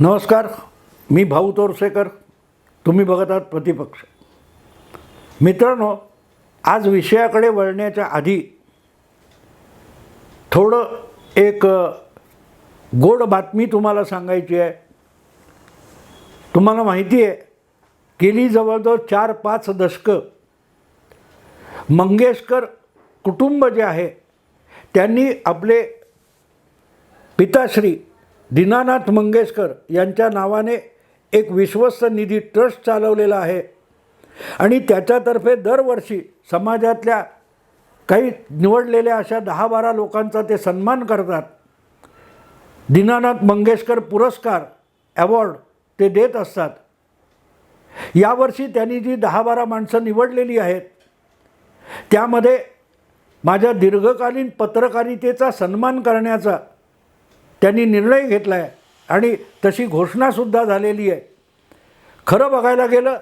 नमस्कार मी भाऊ तोरसेकर. तुम्ही बघत आहात प्रतिपक्ष. मित्रांनो आज विषयाकडे वळण्याच्या आधी थोडं एक गोड बातमी तुम्हाला सांगायची आहे. तुम्हाला माहिती आहे गेली जवळजवळ चार पाच दशकं मंगेशकर कुटुंब जे आहे त्यांनी आपले पिताश्री दीनानाथ मंगेशकर यांच्या नावाने एक विश्वस्त निधी ट्रस्ट चालवलेला आहे. आणि त्याच्यातर्फे दरवर्षी समाजातल्या काही निवडलेल्या अशा दहा बारा लोकांचा ते सन्मान करतात. दीनानाथ मंगेशकर पुरस्कार अवॉर्ड ते देत असतात. यावर्षी त्यांनी जी दहा बारा माणसं निवडलेली आहेत त्यामध्ये माझ्या दीर्घकालीन पत्रकारितेचा सन्मान करण्याचा त्यांनी निर्णय घेतला आहे आणि तशी घोषणासुद्धा झालेली आहे. खरं बघायला गेलं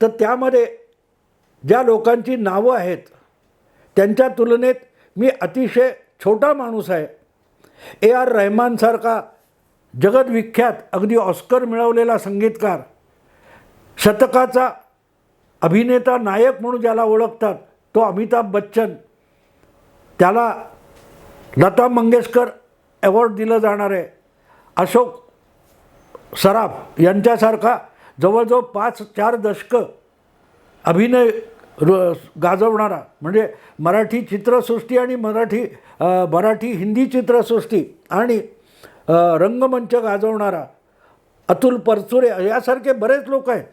तर त्यामध्ये ज्या लोकांची नावं आहेत त्यांच्या तुलनेत मी अतिशय छोटा माणूस आहे. ए आर रहमानसारखा जगदविख्यात अगदी ऑस्कर मिळवलेला संगीतकार शतकाचा अभिनेता नायक म्हणून ज्याला ओळखतात तो अमिताभ बच्चन त्याला लता मंगेशकर अवॉर्ड दिलं जाणार आहे. अशोक सराफ यांच्यासारखा जवळजवळ पाच चार दशकं अभिनय र गाजवणारा म्हणजे मराठी चित्रसृष्टी आणि मराठी मराठी हिंदी चित्रसृष्टी आणि रंगमंच गाजवणारा अतुल परचुरे यासारखे बरेच लोक आहेत.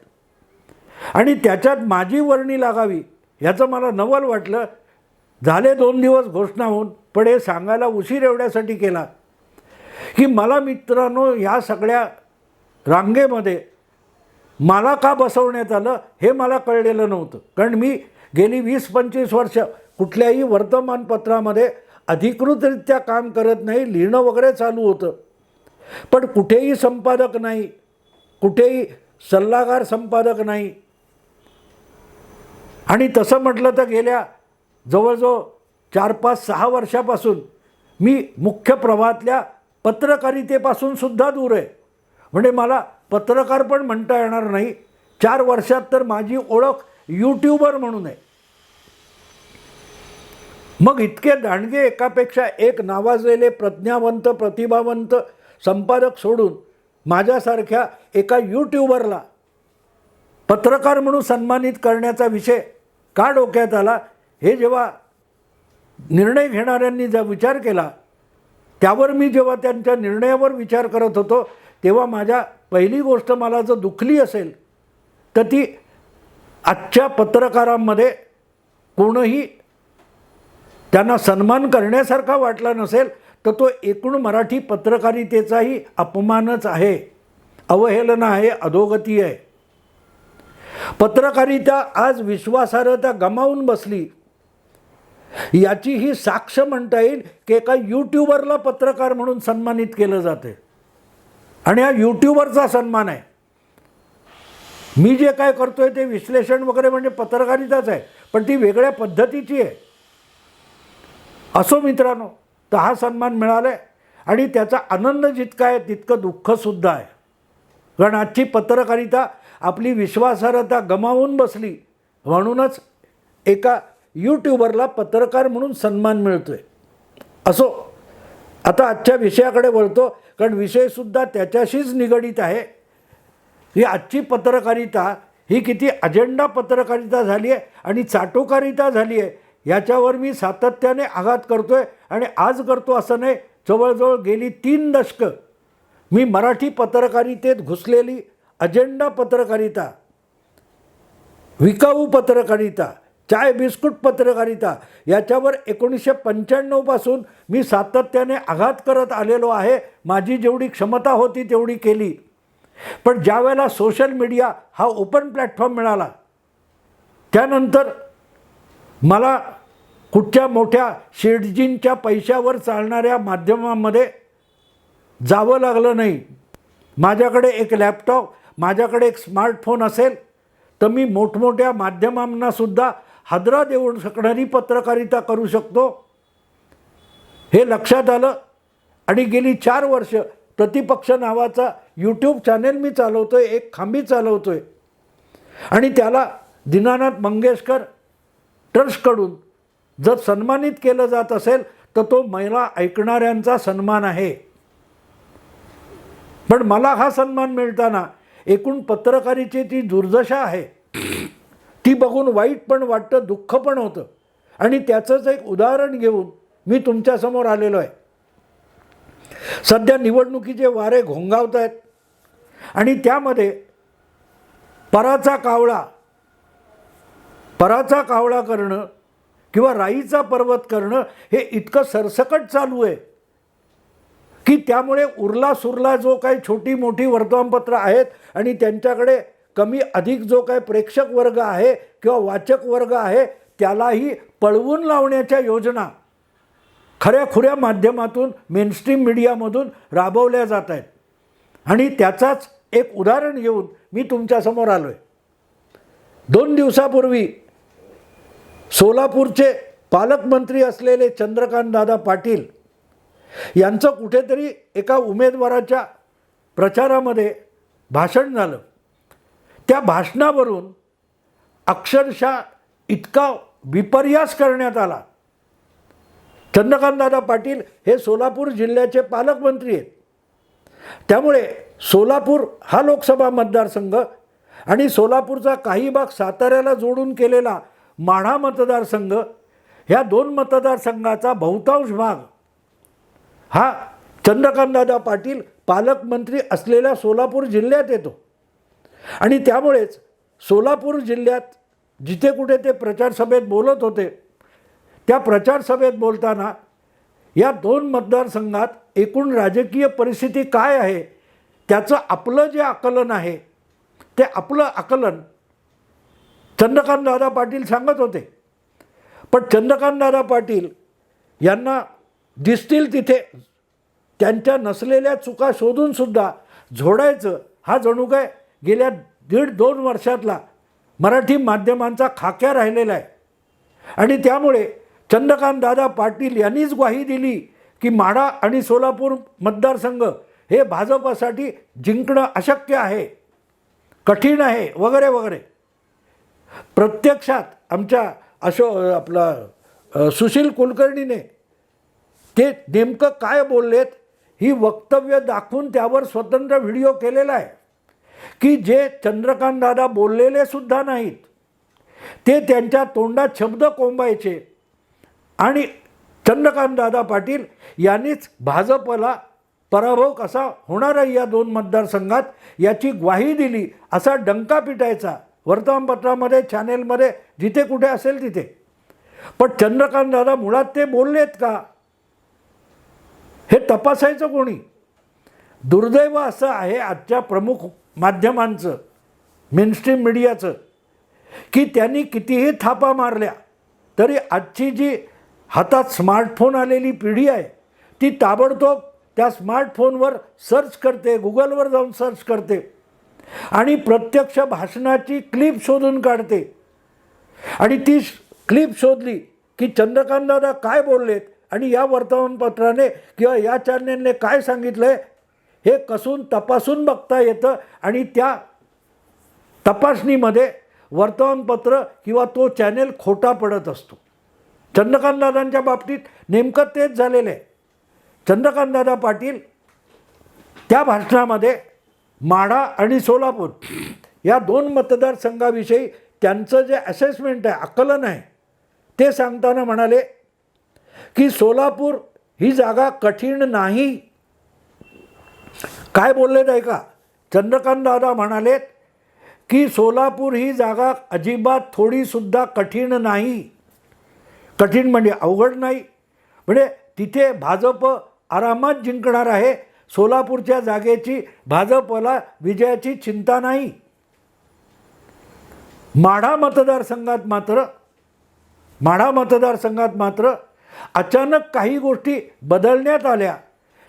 आणि त्याच्यात माझी वर्णी लागावी ह्याचं मला नवल वाटलं झाले दोन दिवस घोषणा होऊन पण हे सांगायला उशीर एवढ्यासाठी केला. की मला मित्रांनो ह्या सगळ्या रांगेमध्ये मला का बसवण्यात आलं हे मला कळलेलं नव्हतं. कारण मी गेली वीस पंचवीस वर्ष कुठल्याही वर्तमानपत्रामध्ये अधिकृतरित्या काम करत नाही लिहिणं वगैरे चालू होतं. पण कुठेही संपादक नाही कुठेही सल्लागार संपादक नाही. आणि तसं म्हटलं तर गेल्या जवळजवळ चार पाच सहा वर्षापासून मी मुख्य प्रवाहातल्या पत्रकारितेपासून सुद्धा दूर आहे. म्हणजे मला पत्रकार पण म्हणता येणार नाही. चार वर्षात तर माझी ओळख यूट्यूबर म्हणून आहे. मग इतके दांडगे एकापेक्षा एक नावाजलेले प्रज्ञावंत प्रतिभावंत संपादक सोडून माझ्यासारख्या एका यूट्यूबरला पत्रकार म्हणून सन्मानित करण्याचा विषय का डोक्यात आला? हे जेव्हा निर्णय घेणाऱ्यांनी जर विचार केला त्यावर मी जेव्हा त्यांच्या निर्णयावर विचार करत होतो तेव्हा माझ्या पहिली गोष्ट मला जर दुखली असेल तर ती आजच्या पत्रकारांमध्ये कोणही त्यांना सन्मान करण्यासारखा वाटला नसेल तर तो एकूण मराठी पत्रकारितेचाही अपमानच आहे अवहेलना आहे अधोगती आहे. पत्रकारिता आज विश्वासार्हता गमावून बसली. याची ही साक्ष म्हणता येईल की एका यूट्यूबरला पत्रकार म्हणून सन्मानित केलं जाते. आणि हा यूट्यूबरचा सन्मान आहे. मी जे काय करतोय ते विश्लेषण वगैरे म्हणजे पत्रकारिताच आहे पण ती वेगळ्या पद्धतीची आहे. असो मित्रांनो तर हा सन्मान मिळाला आहे आणि त्याचा आनंद जितका आहे तितकं दुःखसुद्धा आहे. कारण आजची पत्रकारिता आपली विश्वासार्हता गमावून बसली म्हणूनच एका यूट्यूबरला पत्रकार म्हणून सन्मान मिळतो आहे असो आता आजच्या विषयाकडे वळतो कारण विषयसुद्धा त्याच्याशीच निगडीत आहे. ही आजची पत्रकारिता ही किती अजेंडा पत्रकारिता झाली आहे आणि चाटोकारिता झाली आहे याच्यावर मी सातत्याने आघात करतो आहे आणि आज करतो असं नाही जवळजवळ गेली तीन दशकं मी मराठी पत्रकारितेत घुसलेली अजेंडा पत्रकारिता विकाऊ पत्रकारिता चाय बिस्कुट पत्रकारिता. याच्यावर एकोणीसशे पंच्याण्णवपासून मी सातत्याने आघात करत आलेलो आहे. माझी जेवढी क्षमता होती तेवढी केली. पण ज्यावेळेला सोशल मीडिया हा ओपन प्लॅटफॉर्म मिळाला त्यानंतर मला कुठच्या मोठ्या शेडजींच्या पैशावर चालणाऱ्या माध्यमांमध्ये जावं लागलं नाही. माझ्याकडे एक लॅपटॉप माझ्याकडे एक स्मार्टफोन असेल तर मी मोठमोठ्या माध्यमांनासुद्धा हादरा देऊ शकणारी पत्रकारिता करू शकतो? हे लक्षात आलं. आणि गेली चार वर्ष प्रतिपक्ष नावाचा यूट्यूब चॅनेल मी चालवतो आहे एक खांबी चालवतो आहे आणि त्याला दीनानाथ मंगेशकर ट्रस्टकडून जर सन्मानित केलं जात असेल तर तो महिला ऐकणाऱ्यांचा सन्मान आहे. पण मला हा सन्मान मिळताना एकूण पत्रकारितेची ती दुर्दशा आहे. ती बघून वाईट पण वाटतं दुःख पण होतं. आणि त्याचंच एक उदाहरण घेऊन मी तुमच्यासमोर आलेलो आहे. सध्या निवडणुकीचे वारे घोंगावत आहेत आणि त्यामध्ये पराचा कावळा पराचा कावळा करणं किंवा राईचा पर्वत करणं हे इतकं सरसकट चालू आहे की त्यामुळे उरला सुरला जो काही छोटी मोठी वर्तमानपत्रं आहेत आणि त्यांच्याकडे कमी अधिक जो काय प्रेक्षक वर्ग आहे किंवा वाचक वर्ग आहे त्यालाही पळवून लावण्याच्या योजना खऱ्या खुऱ्या माध्यमातून मेनस्ट्रीम मीडियामधून राबवल्या जात आहेत. आणि त्याचाच एक उदाहरण घेऊन मी तुमच्यासमोर आलो आहे दोन दिवसापूर्वी सोलापूरचे पालकमंत्री असलेले चंद्रकांतदादा पाटील यांचं कुठेतरी एका उमेदवाराच्या प्रचारामध्ये भाषण झालं. त्या भाषणावरून अक्षरशः इतका विपर्यास करण्यात आला. चंद्रकांतदादा पाटील हे सोलापूर जिल्ह्याचे पालकमंत्री आहेत. त्यामुळे सोलापूर हा लोकसभा मतदारसंघ आणि सोलापूरचा काही भाग साताऱ्याला जोडून केलेला माढा मतदारसंघ ह्या दोन मतदारसंघाचा बहुतांश भाग हा चंद्रकांतदादा पाटील पालकमंत्री असलेल्या सोलापूर जिल्ह्यात येतो. आणि त्यामुळेच सोलापूर जिल्ह्यात जिथे कुठे ते प्रचारसभेत बोलत होते त्या प्रचारसभेत बोलताना या दोन मतदारसंघात एकूण राजकीय परिस्थिती काय आहे त्याचं आपलं जे आकलन आहे ते आपलं आकलन चंद्रकांतदादा पाटील सांगत होते. पण चंद्रकांतदादा पाटील यांना दिसतील तिथे त्यांच्या नसलेल्या चुका शोधूनसुद्धा झोडायचं हा जणू काय गेल्या दीड दोन वर्षातला मराठी माध्यमांचा खाक्या राहिलेला आहे. आणि त्यामुळे चंद्रकांतदादा पाटील यांनीच ग्वाही दिली की माढा आणि सोलापूर मतदारसंघ हे भाजपासाठी जिंकणं अशक्य आहे कठीण आहे वगैरे वगैरे. प्रत्यक्षात आमच्या अशो आपला सुशील कुलकर्णीने ते नेमकं काय बोललेत ही वक्तव्य दाखवून त्यावर स्वतंत्र व्हिडिओ केलेला आहे. की जे चंद्रकांतदादा बोललेले सुद्धा नाहीत. ते त्यांच्या तोंडात शब्द कोंबायचे. आणि चंद्रकांतदादा पाटील यांनीच भाजपला पराभव कसा होणार आहे या दोन मतदारसंघात याची ग्वाही दिली असा डंका पिटायचा वर्तमानपत्रामध्ये चॅनेलमध्ये जिथे कुठे असेल तिथे. पण चंद्रकांतदादा मुळात ते बोललेत का? हे तपासायचं कोणी? दुर्दैव असं आहे आजच्या प्रमुख माध्यमांचं मेनस्ट्रीम मीडियाचं की त्यांनी कितीही थापा मारल्या तरी आजची जी हातात स्मार्टफोन आलेली पिढी आहे ती ताबडतोब त्या स्मार्टफोनवर सर्च करते गुगलवर जाऊन सर्च करते आणि प्रत्यक्ष भाषणाची क्लिप शोधून काढते. आणि ती क्लिप शोधली की चंद्रकांतदादा काय बोललेत आणि या वर्तमानपत्राने किंवा या चॅनेलने काय सांगितलं आहे हे कसून तपासून बघता येतं आणि त्या तपासणीमध्ये वर्तमानपत्र किंवा तो चॅनेल खोटा पडत असतो. चंद्रकांतदादांच्या बाबतीत नेमकं तेच झालेलं आहे. चंद्रकांतदादा पाटील त्या भाषणामध्ये माढा आणि सोलापूर या दोन मतदारसंघाविषयी त्यांचं जे असेसमेंट आहे आकलन आहे ते सांगताना म्हणाले की सोलापूर ही जागा कठीण नाही काय बोललेत आहे का चंद्रकांत दादा म्हणालेत की सोलापूर ही जागा अजिबात थोडीसुद्धा कठीण नाही. कठीण म्हणजे अवघड नाही. म्हणजे तिथे भाजप आरामात जिंकणार आहे. सोलापूरच्या जागेची भाजपला विजयाची चिंता नाही. माढा मतदारसंघात मात्र माढा मतदारसंघात मात्र अचानक काही गोष्टी बदलण्यात आल्या.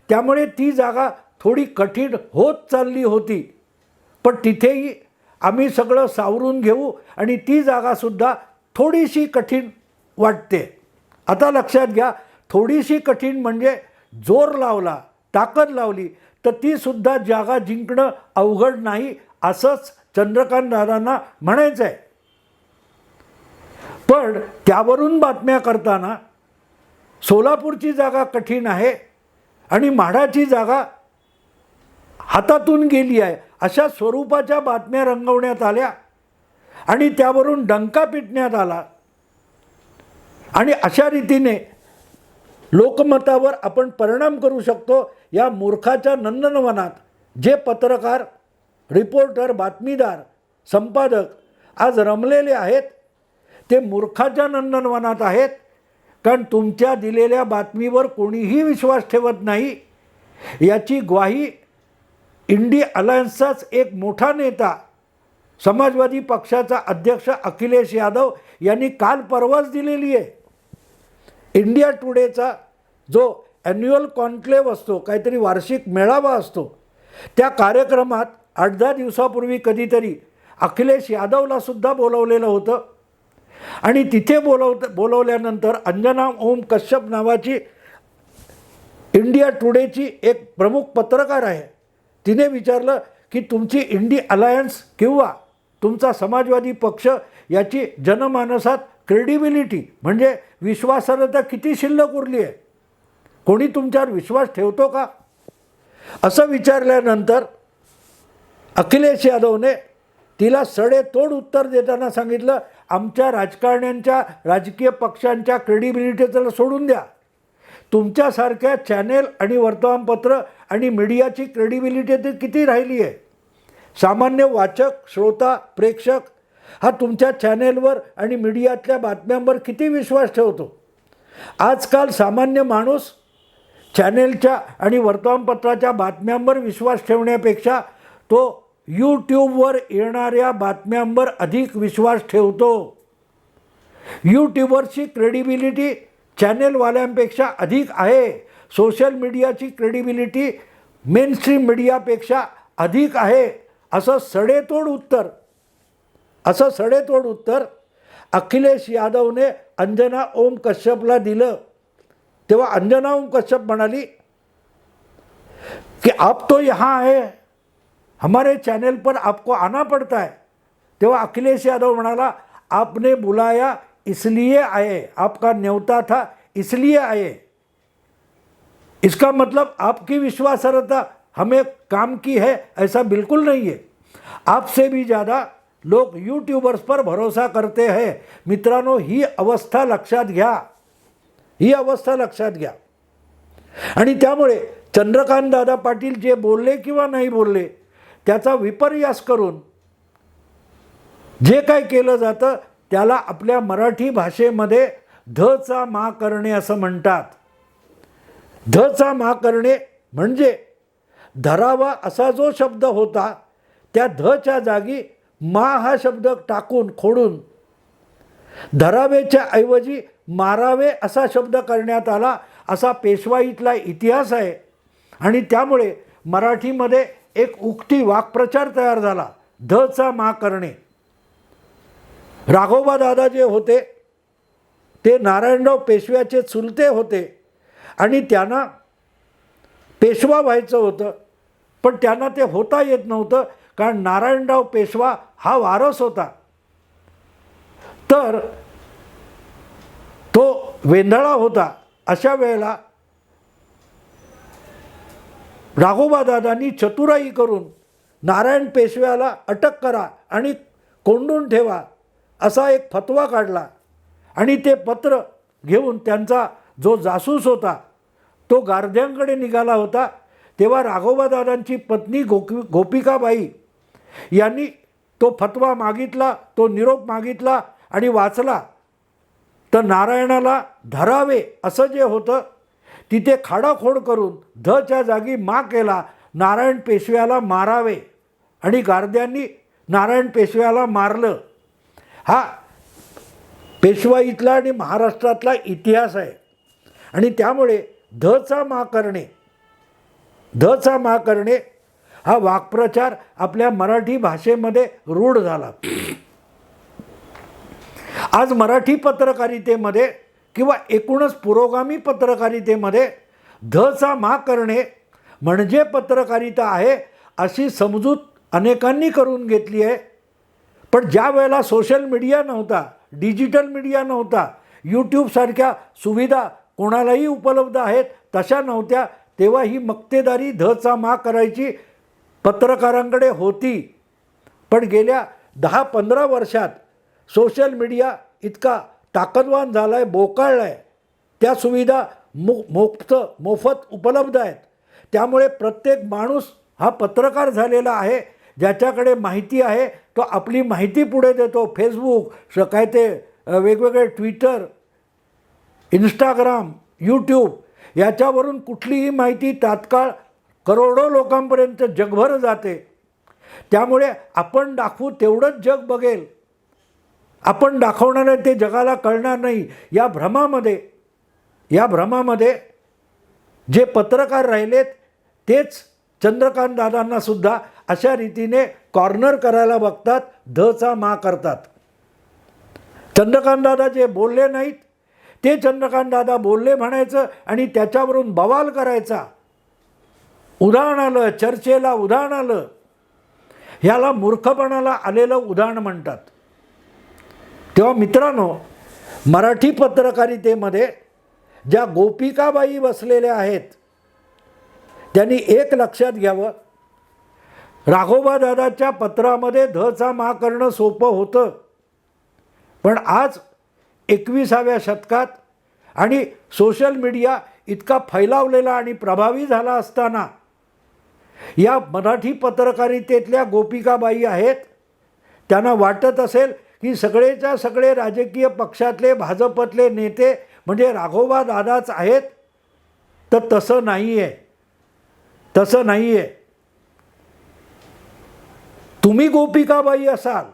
त्यामुळे ती जागा थोडी कठीण होत चालली होती. पण तिथेही आम्ही सगळं सावरून घेऊ आणि ती जागासुद्धा थोडीशी कठीण वाटते. आता लक्षात घ्या थोडीशी कठीण म्हणजे जोर लावला ताकद लावली तर तीसुद्धा जागा जिंकणं अवघड नाही असंच चंद्रकांत दादांना म्हणायचं आहे पण त्यावरून बातम्या करताना सोलापूरची जागा कठीण आहे आणि माढाची जागा हातातून गेली आहे. अशा स्वरूपाच्या बातम्या रंगवण्यात आल्या आणि त्यावरून डंका पिटण्यात आला. आणि अशा रीतीने लोकमतावर आपण परिणाम करू शकतो या मूर्खाच्या नंदनवनात जे पत्रकार रिपोर्टर बातमीदार संपादक आज रमलेले आहेत. ते मूर्खाच्या नंदनवनात आहेत. कारण तुमच्या दिलेल्या बातमीवर कोणीही विश्वास ठेवत नाही. याची ग्वाही इंडी अलायन्सचाच एक मोठा नेता समाजवादी पक्षाचा अध्यक्ष अखिलेश यादव यांनी काल परवाच दिलेली आहे. इंडिया टुडेचा जो ॲन्युअल कॉन्क्लेव्ह असतो काहीतरी वार्षिक मेळावा असतो त्या कार्यक्रमात आठ दहा दिवसापूर्वी कधीतरी अखिलेश यादवलासुद्धा बोलवलेलं होतं. आणि तिथे बोलव बोलवल्यानंतर अंजना ओम कश्यप नावाची इंडिया टुडेची एक प्रमुख पत्रकार आहे. तिने विचारलं की तुमची इंडी अलायन्स किंवा तुमचा समाजवादी पक्ष याची जनमानसात क्रेडिबिलिटी म्हणजे विश्वासार्हता किती शिल्लक उरली आहे? कोणी तुमच्यावर विश्वास ठेवतो का? असं विचारल्यानंतर अखिलेश यादवने तिला सडेतोड उत्तर देताना सांगितलं आमच्या राजकारण्यांच्या राजकीय पक्षांच्या क्रेडिबिलिटीचं सोडून द्या. तुमच्यासारख्या चॅनेल आणि वर्तमानपत्र आणि मीडियाची क्रेडिबिलिटी ती किती राहिली आहे? सामान्य वाचक श्रोता प्रेक्षक हा तुमच्या चॅनेलवर आणि मीडियातल्या बातम्यांवर किती विश्वास ठेवतो? आजकाल सामान्य माणूस चॅनेलच्या आणि वर्तमानपत्राच्या बातम्यांवर विश्वास ठेवण्यापेक्षा तो यूट्यूबवर येणाऱ्या बातम्यांवर अधिक विश्वास ठेवतो. यूट्यूबवरची क्रेडिबिलिटी चॅनेलवाल्यांपेक्षा अधिक आहे. सोशल मीडियाची क्रेडिबिलिटी मेनस्ट्रीम मीडियापेक्षा अधिक आहे असं सडेतोड उत्तर. असं सडेतोड उत्तर अखिलेश यादवने अंजना ओम कश्यपला दिलं. तेव्हा अंजना ओम कश्यप म्हणाली कि आप तो यहाँ है हमारे चैनल पर आपको आना पड़ता है. तेव्हा अखिलेश यादव म्हणाला आपने बुलाया इसलिए आए आपका न्यौता था इसलिए आए. इसका मतलब आपकी विश्वासार्हता हमें काम की है ऐसा बिल्कुल नहीं है। आपसे भी ज़्यादा लोग यूट्यूबर्स पर भरोसा करते हैं। मित्रांनो ही अवस्था लक्षात घ्या। ही अवस्था लक्षात घ्या। आणि त्यामुळे चंद्रकांत दादा पाटील जे बोलले किंवा नाही बोलले त्याचा विपर्यास करून जे काय केलं जातं त्याला आपल्या मराठी भाषेमध्ये धचा मा करणे असं म्हणतात. धचा मा करणे म्हणजे धरावा असा जो शब्द होता त्या धच्या जागी मा हा शब्द टाकून खोडून धरावेच्या ऐवजी मारावे असा शब्द करण्यात आला असा पेशवाईतला इतिहास आहे. आणि त्यामुळे मराठीमध्ये एक उक्ती वाक्प्रचार तयार झाला धचा मा करणे. राघोबा दादा जे होते ते नारायणराव पेशव्याचे चुलते होते. आणि त्यांना पेशवा व्हायचं होतं पण त्यांना ते होता येत नव्हतं कारण नारायणराव पेशवा हा वारस होता. तर तो वेंधळा होता. अशा वेळेला राघोबा दादांनी चतुराई करून नारायण पेशव्याला अटक करा आणि कोंडून ठेवा असा एक फतवा काढला. आणि ते पत्र घेऊन त्यांचा जो जासूस होता तो गारद्यांकडे निघाला होता तेव्हा राघोबादादांची पत्नी गोपी गोपिकाबाई यांनी तो फतवा मागितला तो निरोप मागितला आणि वाचला तर नारायणाला धरावे असं जे होतं तिथे खाडाखोड करून धच्या जागी मा केला नारायण पेशव्याला मारावे. आणि गारद्यांनी नारायण पेशव्याला मारलं. हा पेशवाईतला आणि महाराष्ट्रातला इतिहास आहे. आणि त्यामुळे धचा मा करणे. धचा मा करणे हा वाक्प्रचार आपल्या मराठी भाषेमध्ये रूढ झाला. आज मराठी पत्रकारितेमध्ये किंवा एकूणच पुरोगामी पत्रकारितेमध्ये धचा मा करणे म्हणजे पत्रकारिता आहे अशी समजूत अनेकांनी करून घेतली आहे. पण ज्या वेळेला सोशल मीडिया नव्हता डिजिटल मीडिया नव्हता यूट्यूबसारख्या सुविधा कोणालाही उपलब्ध आहेत तशा नव्हत्या. तेव्हा ही मक्तेदारी धचा मा करायची पत्रकारांकडे होती. पण गेल्या दहा पंधरा वर्षात सोशल मीडिया इतका ताकदवान झाला आहे बोकाळला आहे त्या सुविधा मु मोफत मोफत उपलब्ध आहेत. त्यामुळे प्रत्येक माणूस हा पत्रकार झालेला आहे. ज्याच्याकडे माहिती आहे तो आपली माहिती पुढे देतो. फेसबुक काय ते वेगवेगळे ट्विटर इंस्टाग्राम यूट्यूब याच्यावरून कुठलीही माहिती तात्काळ करोडो लोकांपर्यंत जगभर जाते. त्यामुळे आपण दाखवू तेवढंच जग बघेल. आपण दाखवणारे ते जगाला कळणार नाही. या भ्रमामध्ये या भ्रमामध्ये जे पत्रकार राहिलेत तेच चंद्रकांत दादांना सुद्धा अशा रीतीने कॉर्नर करायला बघतात धचा मा करतात. चंद्रकांत दादा जे बोलले नाहीत ते चंद्रकांत दादा बोलले म्हणायचं आणि त्याच्यावरून बवाल करायचा. उदाहरण आलं चर्चेला उदाहरण आलं. ह्याला मूर्खपणाला आलेलं उदाहरण म्हणतात. तेव्हा मित्रांनो मराठी पत्रकारितेमध्ये ज्या गोपिकाबाई बसलेल्या आहेत त्यांनी एक लक्षात घ्यावं. राघोबा दादाच्या पत्रामध्ये धचा मा करणं सोपं होतं. पण आज एकविसाव्या शतकात आणि सोशल मीडिया इतका फैलावलेला आणि प्रभावी झाला असताना या मराठी पत्रकारितेतल्या गोपिकाबाई आहेत त्यांना वाटत असेल की सगळेच्या सगळे राजकीय पक्षातले भाजपतले नेते म्हणजे राघोबा दादाच आहेत तर तसं नाही आहे तसं नाही आहे तुम्ही गोपिकाबाई असाल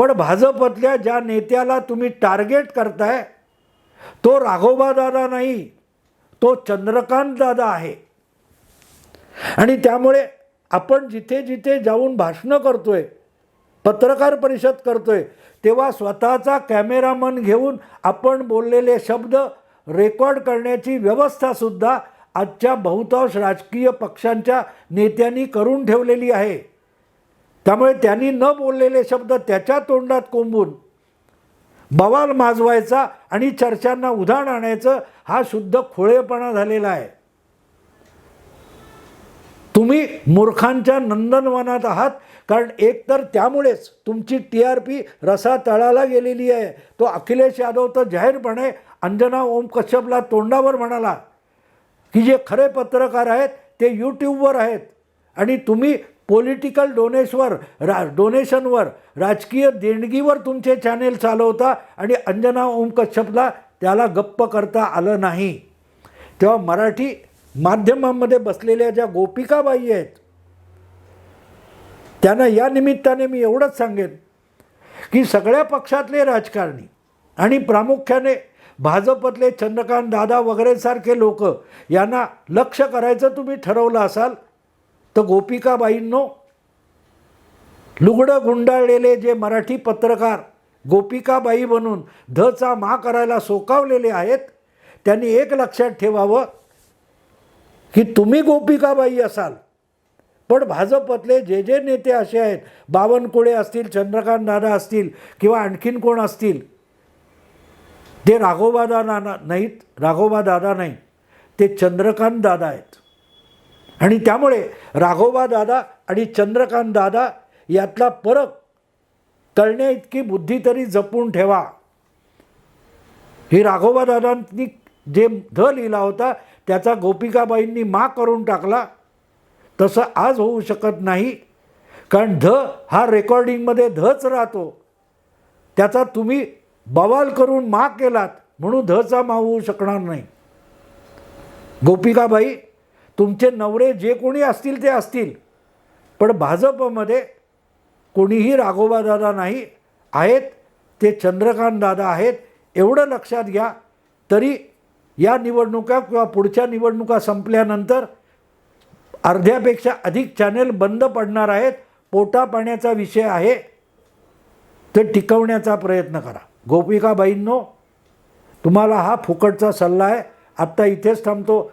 पण भाजपतल्या ज्या नेत्याला तुम्ही टार्गेट करताय तो राघोबा दादा नाही तो चंद्रकांत दादा आहे. आणि त्यामुळे आपण जिथे जिथे जाऊन भाषणं करतोय पत्रकार परिषद करतोय तेव्हा स्वतःचा कॅमेरामन घेऊन आपण बोललेले शब्द रेकॉर्ड करण्याची व्यवस्थासुद्धा आजच्या बहुतांश राजकीय पक्षांच्या नेत्यांनी करून ठेवलेली आहे. त्यामुळे त्यांनी न बोललेले शब्द त्याच्या तोंडात कोंबून बवाल माजवायचा आणि चर्चांना उधाण आणायचं हा शुद्ध खोळेपणा झालेला आहे. तुम्ही मूर्खांच्या नंदनवनात आहात कारण एकतर त्यामुळेच तुमची टी आर पी रसा तळाला गेलेली आहे. तो अखिलेश यादव तर जाहीरपणे अंजना ओम कश्यपला तोंडावर म्हणाला की जे खरे पत्रकार आहेत ते यूट्यूबवर आहेत आणि तुम्ही पॉलिटिकल डोनेशवर रा डोनेशनवर राजकीय देणगीवर तुमचे चॅनेल चालवता आणि अंजना ओम कश्यपला त्याला गप्प करता आलं नाही. तेव्हा मराठी माध्यमांमध्ये बसलेल्या ज्या गोपिकाबाई आहेत त्यांना या निमित्ताने मी एवढंच सांगेन की सगळ्या पक्षातले राजकारणी आणि प्रामुख्याने भाजपतले चंद्रकांत दादा वगैरेसारखे लोक यांना लक्ष करायचं तुम्ही ठरवलं असाल तर गोपिकाबाईंनो लुगडं गुंडाळलेले जे मराठी पत्रकार गोपिकाबाई बनून धचा मा करायला सोकावलेले आहेत त्यांनी एक लक्षात ठेवावं की तुम्ही गोपिकाबाई असाल पण भाजपतले जे जे नेते असे आहेत बावनकुळे असतील चंद्रकांत दादा असतील किंवा आणखीन कोण असतील ते राघोबा दादा ना नाहीत राघोबा दादा नाही ते चंद्रकांत दादा आहेत. आणि त्यामुळे राघोबा दादा आणि चंद्रकांत दादा यातला फरक कळण्या इतकी बुद्धी तरी जपून ठेवा. ही राघोबा दादांनी जे ध लिहिला होता त्याचा गोपिकाबाईंनी मा करून टाकला. तसं आज होऊ शकत नाही कारण ध हा रेकॉर्डिंगमध्ये धच राहतो. त्याचा तुम्ही बवाल करून मा केलात म्हणून धचा मा होऊ शकणार नाही. गोपिकाबाई तुमचे नवरे जे कोणी असतील ते असतील. पण भाजपमध्ये कोणीही राघोबा दादा नाही आहेत ते चंद्रकांत दादा आहेत एवढं लक्षात घ्या. तरी या निवडणुका किंवा पुढच्या निवडणुका संपल्यानंतर अर्ध्यापेक्षा अधिक चॅनेल बंद पडणार आहेत पोटा पाण्याचा विषय आहे. ते टिकवण्याचा प्रयत्न करा. गोपिकाबाईंनो तुम्हाला हा फुकटचा सल्ला आहे. आत्ता इथेच थांबतो.